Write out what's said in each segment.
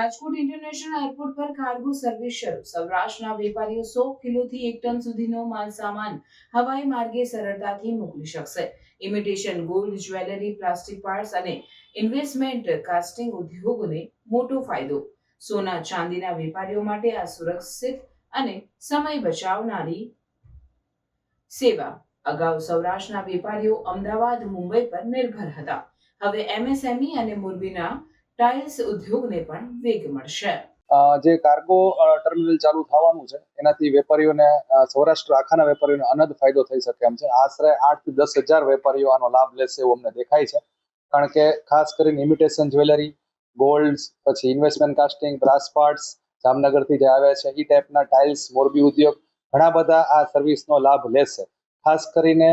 Rajkot international airport પર cargo service શરૂ. સૌરાષ્ટ્રના વેપારીઓ સો કિલોથી એક ટન સુધીનો માલ સામાન હવાઈ માર્ગે સરળતાથી મોકલી શકશે. Imitation gold jewellery plastic parts અને ઇન્વેસ્ટમેન્ટ કાસ્ટિંગ ઉદ્યોગોને મોટો ફાયદો. સોના ચાંદીના વેપારીઓ માટે આ સુરક્ષિત અને સમય બચાવનારી સેવા. અગાઉ સૌરાષ્ટ્રના વેપારીઓ અમદાવાદ, મુંબઈ પર નિર્ભર હતા. હવે એમએસએમઈ અને મોરબીના ટાઇલ્સ ઉદ્યોગને પણ વેગ મળશે. જે કાર્ગો ટર્મિનલ ચાલુ થવાનું છે, એનાથી વેપારીઓને સૌરાષ્ટ્ર આખાના વેપારીઓને અનદ ફાયદો થઈ શકે એમ છે. આશરે આઠથી દસ હજાર વેપારીઓ આનો લાભ લેશે એવું અમને દેખાય છે. કારણ કે ખાસ કરીને ઇમિટેશન જ્વેલરી ગોલ્ડ પછી ઇન્વેસ્ટમેન્ટ કાસ્ટિંગ બ્રાસ પાર્ટ્સ જામનગરથી જે આવે છે એ ટાઈપના ટાઇલ્સ મોરબી ઉદ્યોગ, ઘણા બધા આ સર્વિસનો લાભ લેશે. ખાસ કરીને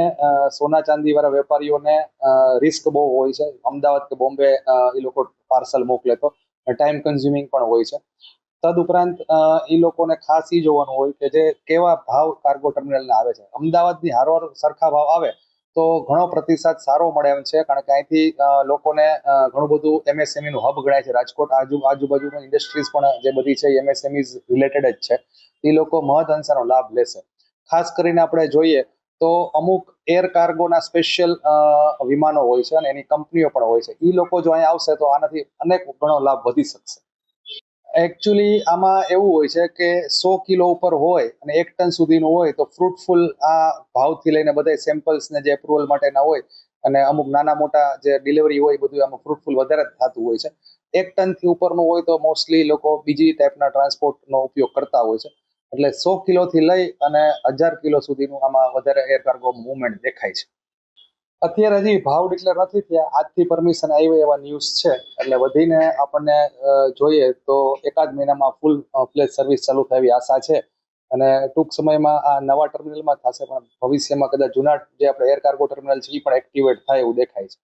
સોના ચાંદી વાળા વેપારીઓને રિસ્ક બહુ હોય છે. અમદાવાદ કે બોમ્બે એ લોકો પાર્સલ મોકલે તો ટાઈમ કન્ઝ્યુમિંગ પણ હોય છે. તદ ઉપરાંત એ લોકોને ખાસ એ જોવાનું હોય કે જે કેવા ભાવ કાર્ગો ટર્મિનલના આવે છે. અમદાવાદની હારોહાર સરખા ભાવ આવે તો ઘણો પ્રતિસાદ સારો મળે એમ છે, કારણ કે અહીંથી લોકોને ઘણું બધું એમએસએમઈનું હબ ગણાય છે. રાજકોટ આજુ, આજુબાજુની ઇન્ડસ્ટ્રીઝ પણ જે બધી છે એમએસએમઈઝ રિલેટેડ જ છે. એ લોકો મહદ અંશેનો લાભ લેશે. ખાસ કરીને આપણે જોઈએ તો અમુક એર કાર્ગોના સ્પેશિયલ વિમાનો હોય છે અને એની કંપનીઓ પણ હોય છે. એ લોકો જો અહીંયા આવશે તો આનાથી અનેક ગણો લાભ વધી શકશે. એકચ્યુઅલી આમાં એવું હોય છે કે સો કિલો ઉપર હોય અને એક ટન સુધીનું હોય તો ફ્રૂટફુલ આ ભાવથી લઈને બધા સેમ્પલ્સને જે એપ્રુવલ માટેના હોય અને અમુક નાના મોટા જે ડિલિવરી હોય બધું આમાં ફ્રૂટફુલ વધારે જ થતું હોય છે. એક ટનથી ઉપરનું હોય તો મોસ્ટલી લોકો બીજી ટાઈપના ટ્રાન્સપોર્ટનો ઉપયોગ કરતા હોય છે. એટલે સો કિલોથી લઈ અને હજાર કિલો સુધીનું આમાં વધારે એર કાર્ગો મુવમેન્ટ દેખાય છે. અત્યારે હજી ભાવ ડિક્લેર નથી થયા. આજથી પરમિશન આવી એવા ન્યૂઝ છે. એટલે વધીને આપણને જોઈએ તો એકાદ મહિનામાં ફૂલ પ્લેસ સર્વિસ ચાલુ થાય આશા છે. અને ટૂંક સમયમાં આ નવા ટર્મિનલમાં થશે, પણ ભવિષ્યમાં કદાચ જૂના જે આપણે એર કાર્ગો ટર્મિનલ છે એ પણ એક્ટિવેટ થાય એવું દેખાય છે.